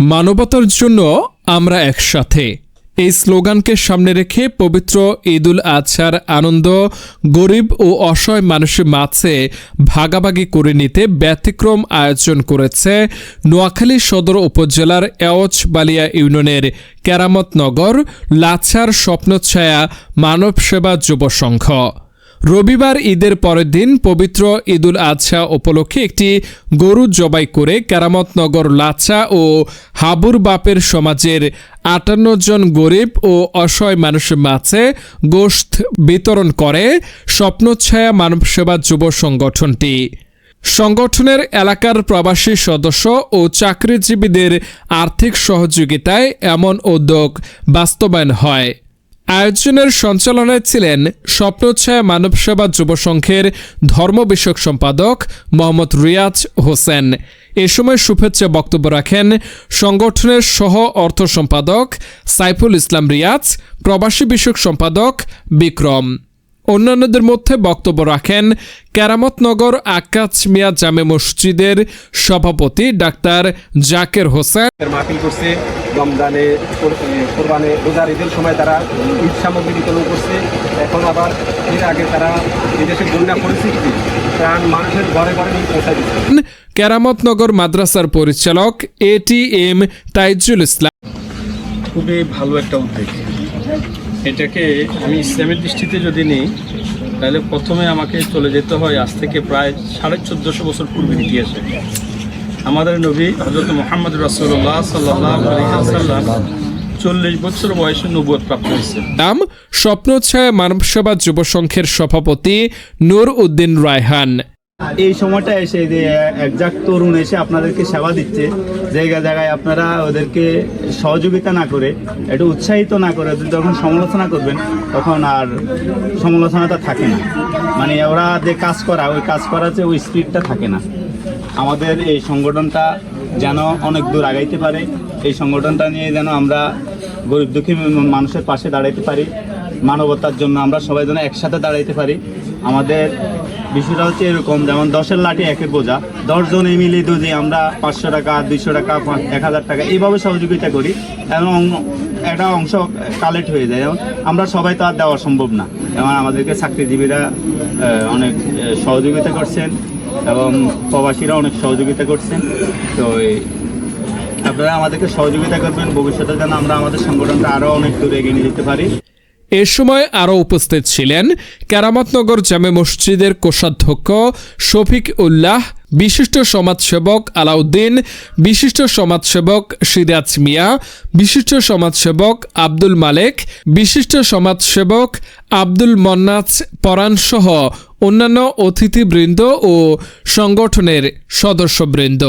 মানবতার জন্য আমরা একসাথে। এই স্লোগানকে সামনে রেখে পবিত্র ঈদুল আজহার আনন্দ, গরিব ও অসহায় মানুষের মাঝে ভাগাভাগি করে নিতে ব্যতিক্রম আয়োজন করেছে নোয়াখালী সদর উপজেলার এওচ বালিয়া ইউনিয়নের কেরামতনগর লাছার স্বপ্নছায়া মানব সেবা যুব সংঘ। রবিবার ঈদের পরের দিন পবিত্র ঈদুল আজহা উপলক্ষে একটি গরু জবাই করে কেরামতনগর লাচা ও হাবুর বাপের সমাজের আটান্ন জন গরিব ও অসহায় মানুষের মাঝে গোশত বিতরণ করে স্বপ্নছায়া মানব সেবা যুব সংগঠনটি। সংগঠনের এলাকার প্রবাসী সদস্য ও চাকরিজীবীদের আর্থিক সহযোগিতায় এমন উদ্যোগ বাস্তবায়ন হয়। আয়োজনের সঞ্চালনায় ছিলেন স্বপ্নচ্ছায়া মানবসেবা যুব সংঘের ধর্ম বিষয়ক সম্পাদক মোহাম্মদ রিয়াজ হোসেন। এ সময় শুভেচ্ছা বক্তব্য রাখেন সংগঠনের সহ অর্থ সম্পাদক সাইফুল ইসলাম রিয়াজ, প্রবাসী বিষয়ক সম্পাদক বিক্রম। অন্যান্যদের মধ্যে বক্তব্য রাখেন কেরামতনগর আকাশ মিয়া জামে মসজিদের সভাপতি ডাক্তার জাকের হোসেন। মাহফিল করছে রমজানে কোরবানে রোজার ঈদের সময় তারা ঈদ সামগ্রী বিতরণ করছে। এখন আবার এর আগে তারা বিদেশে বন্যা পরিস্থিতি প্রাণ মানুষের ঘরে ঘরে নিয়ে পৌঁছা দিচ্ছে। কেরামতনগর মাদ্রাসার পরিচালক এ টি এম তাইজুল ইসলাম খুবই ভালো একটা উদ্যোগ। এটাকে আমি ইসলামের দৃষ্টিতে যদি নিই, তাহলে প্রথমে আমাকে চলে যেতে হয় আজ থেকে প্রায় সাড়ে চোদ্দোশো বছর পূর্বের ইতিহাসে। আমাদের নবী হজরত মোহাম্মদ রাসুল্লাহ সাল্লাম চল্লিশ বছর বয়সে নবুয়ত প্রাপ্ত হয়েছে নাম স্বপ্নছায়া মানব সেবা যুব সংঘের সভাপতি নূর উদ্দিন রায়হান। এই সময়টা এসে যে একজাক্ট তরুণ এসে আপনাদেরকে সেবা দিচ্ছে, জায়গা জায়গায় আপনারা ওদেরকে সহযোগিতা না করে, একটু উৎসাহিত না করে যখন সমালোচনা করবেন, তখন আর সমালোচনাটা থাকে না। মানে ওরা যে কাজ করা, ওই কাজ করার যে ওই স্পিডটা থাকে না। আমাদের এই সংগঠনটা যেন অনেক দূর আগাইতে পারে, এই সংগঠনটা নিয়ে যেন আমরা গরিব দুঃখী মানুষের পাশে দাঁড়াইতে পারি। মানবতার জন্য আমরা সবাই যেন একসাথে দাঁড়াইতে পারি। আমাদের বিষয়টা হচ্ছে এরকম, যেমন দশের লাঠি একের বোঝা। দশজন মিলে যদি আমরা পাঁচশো টাকা, দুইশো টাকা এক হাজার টাকা এইভাবে সহযোগিতা করি এবং একটা অংশ কালেক্ট হয়ে যায়। যেমন আমরা সবাই তো আর দেওয়া সম্ভব না। এবং আমাদেরকে চাকরিজীবীরা অনেক সহযোগিতা করছেন এবং প্রবাসীরা অনেক সহযোগিতা করছেন। তো আপনারা আমাদেরকে সহযোগিতা করবেন। ভবিষ্যতে যেন আমরা আমাদের সংগঠনটা আরও অনেক দূরে এগিয়ে নিয়ে যেতে পারি। এ সময় আরও উপস্থিত ছিলেন কেরামতনগর জামে মসজিদের কোষাধ্যক্ষ শফিক উল্লাহ, বিশিষ্ট সমাজসেবক আলাউদ্দিন, বিশিষ্ট সমাজসেবক সিরাজ মিয়া, বিশিষ্ট সমাজসেবক আব্দুল মালেক, বিশিষ্ট সমাজসেবক আব্দুল মন্নাজ পরাণ সহ অন্যান্য অতিথিবৃন্দ ও সংগঠনের সদস্যবৃন্দ।